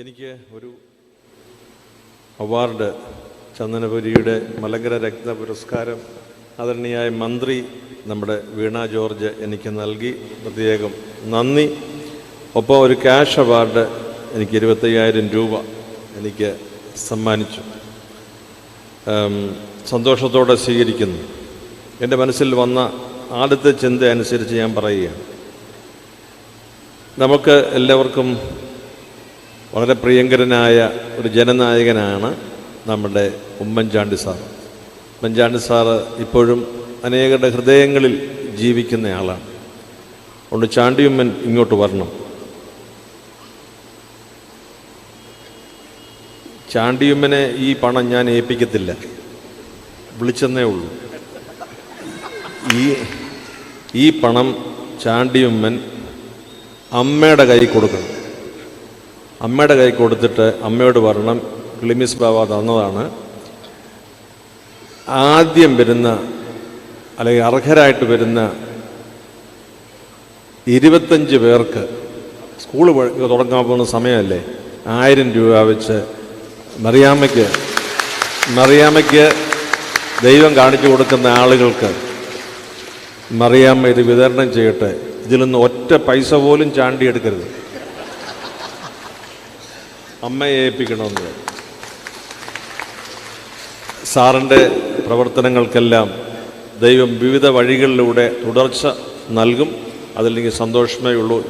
എനിക്ക് ഒരു അവാർഡ് ചന്ദനപുരിയുടെ മലങ്കര രത്ന പുരസ്കാരം ആദരണീയായ മന്ത്രി നമ്മുടെ വീണ ജോർജ് എനിക്ക് നൽകി. പ്രത്യേകം നന്ദി. ഒപ്പം ഒരു ക്യാഷ് അവാർഡ് എനിക്ക് ഇരുപത്തയ്യായിരം രൂപ എനിക്ക് സമ്മാനിച്ചു. സന്തോഷത്തോടെ സ്വീകരിക്കുന്നു. എന്റെ മനസ്സിൽ വന്ന ആദ്യത്തെ ചിന്ത അനുസരിച്ച് ഞാൻ പറയുകയാണ്. നമുക്ക് എല്ലാവർക്കും വളരെ പ്രിയങ്കരനായ ഒരു ജനനായകനാണ് നമ്മുടെ ഉമ്മൻചാണ്ടി സാർ. ഉമ്മൻചാണ്ടി സാറ് ഇപ്പോഴും അനേകരുടെ ഹൃദയങ്ങളിൽ ജീവിക്കുന്നയാളാണ്. അതുകൊണ്ട് ചാണ്ടിയുമ്മൻ ഇങ്ങോട്ട് വരണം. ചാണ്ടിയുമ്മനെ ഈ പണം ഞാൻ ഏൽപ്പിക്കത്തില്ല. വിളിച്ചെന്നേ ഉള്ളൂ. ഈ ഈ പണം ചാണ്ടിയുമ്മൻ അമ്മയുടെ കൈ കൊടുക്കണം. അമ്മയുടെ കൈ കൊടുത്തിട്ട് അമ്മയോട് പറയണം ക്ലിമിസ് ബാബ തന്നതാണ്. ആദ്യം വരുന്ന അല്ലെങ്കിൽ അർഹരായിട്ട് വരുന്ന ഇരുപത്തഞ്ച് പേർക്ക് സ്കൂൾ തുടങ്ങാൻ പോകുന്ന സമയമല്ലേ? ആയിരം രൂപ വെച്ച് മറിയാമ്മയ്ക്ക് മറിയാമ്മയ്ക്ക് ദൈവം കാണിച്ചു കൊടുക്കുന്ന ആളുകൾക്ക് മറിയാമ്മ ഇത് വിതരണം ചെയ്യട്ടെ. ഇതിൽ നിന്ന് ഒറ്റ പൈസ പോലും ചാണ്ടിയെടുക്കരുത്. അമ്മയെ ഏൽപ്പിക്കണമെന്ന്. സാറിന്റെ പ്രവർത്തനങ്ങൾക്കെല്ലാം ദൈവം വിവിധ വഴികളിലൂടെ തുടർച്ച നൽകും. അതിലെനിക്ക് സന്തോഷമേ ഉള്ളൂ.